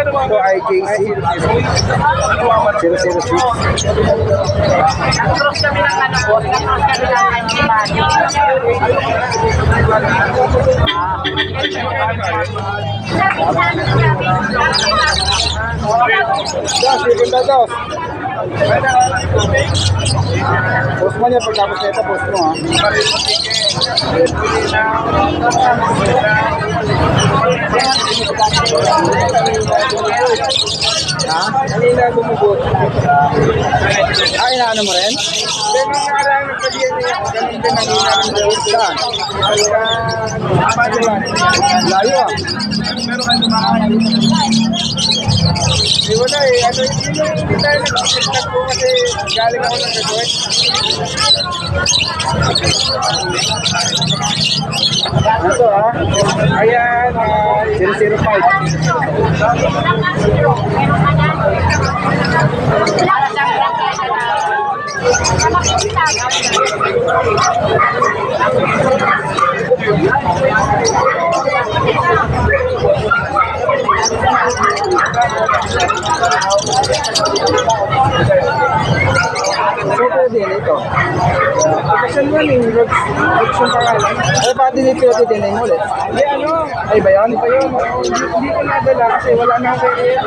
Ito ay JC 006. Nag-cross kami ng ano po, nag-cross kami ng. Dos, segunda dos. Post mo niya pagkapos na ito, post mo ha. Ha? Kanina bumugot. Ay, inaano mo rin? Then, nakaraan ng pag-DNA ako, ganun din ang inaano mo rin. Saan? Layo ah. Di wala eh. Ano, hindi na hindi tayo nag-contact po kasi galing ako ng resort. Ito ah. Ayan, ah, 005. Na ito. Kasi naman yung roads, roads yung pangalan. Ay, pati dito yung titinay mo ulit. Hindi, ano? Ay, ba yun? Ba yun? Hindi hindi ko nadala kasi wala na ako area.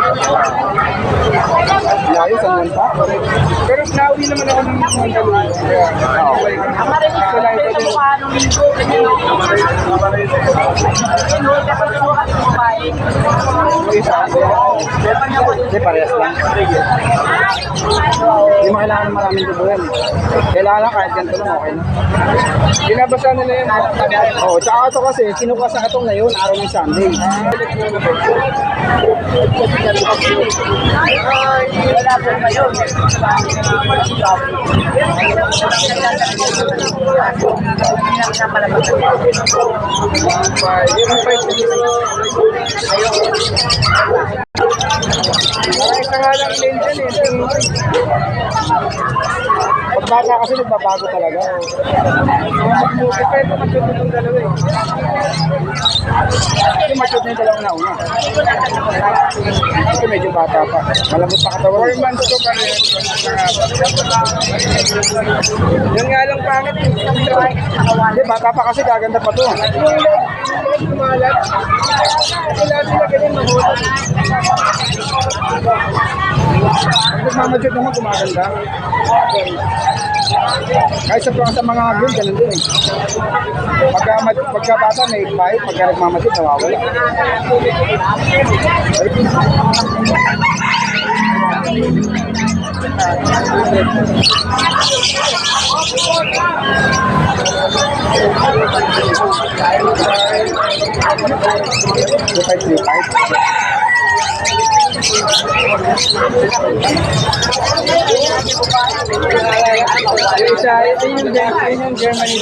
Layo, saan pa? Pero nauwi naman ako ng Mandaluyong. Kaya, okay. Ang marinig ko lang sa mukha nung linggo, ganyan o. Ganun, kapag sukat mo ba eh. Hindi, parehas lang. Hindi mo kailangan ng maraming dubuhan. Kailangan lang kahit ganito lang, okay na. Binabasa nila yun. Oo, tsaka ito kasi, kinukuha sa katong ngayon, araw ng Sunday. Wala po ngayon. Parang isa nga lang din dyan eh. Pag bata kasi nagbabago talaga. Depende na itong dalawa eh. Na yung dalawang nauna. Kasi medyo bata pa. Malambot pa katawan. 4 months ko pa rin. Yun nga lang pangit. Hindi, bata pa kasi gaganda pa to. Yung leg, yung leg kumalat. Kasi lahat sila ganyan mahulog. Pag mamadjud naman gumaganda. Kahit sa, sa mga girl, ganun din eh. Pagka, pagka bata may bite, pagka nagmamadjud, nawawala. Five. Yung isa, ito yung, Germany.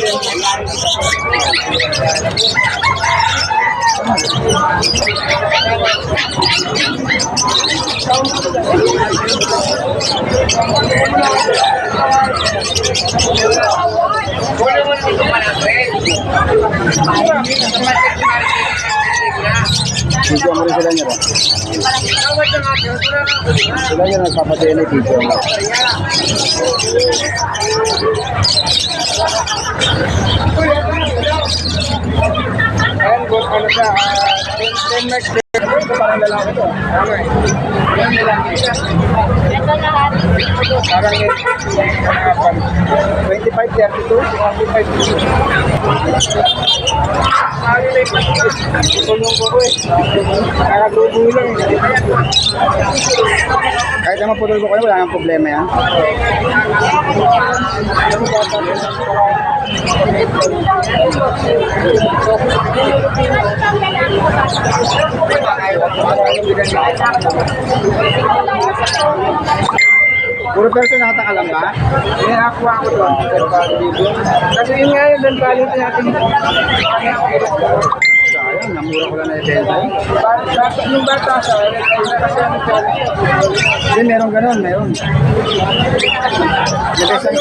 Video mo rin sila niya ba? Sila niya na video mo. Ayan, boss, ano siya, ah, 10 max din. Ito parang lalaki to. Ano eh? Yan lalaki. Ito lahat. Parang yun. 25, 32, 25, 32. Tulong ko ko eh. Eh. Kahit naman putol ko kayo, wala nang problema yan. Puro person nakatakalam ba? Eh, nakuha ko doon. Kasi yun nga yun, doon quality natin. Sayang, namura ko lang na ibenta. Yung bata sa. Hindi, meron ganun, meron. Yung isang...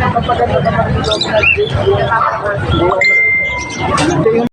Kapaganda ka pa rin doon, hindi Ito yung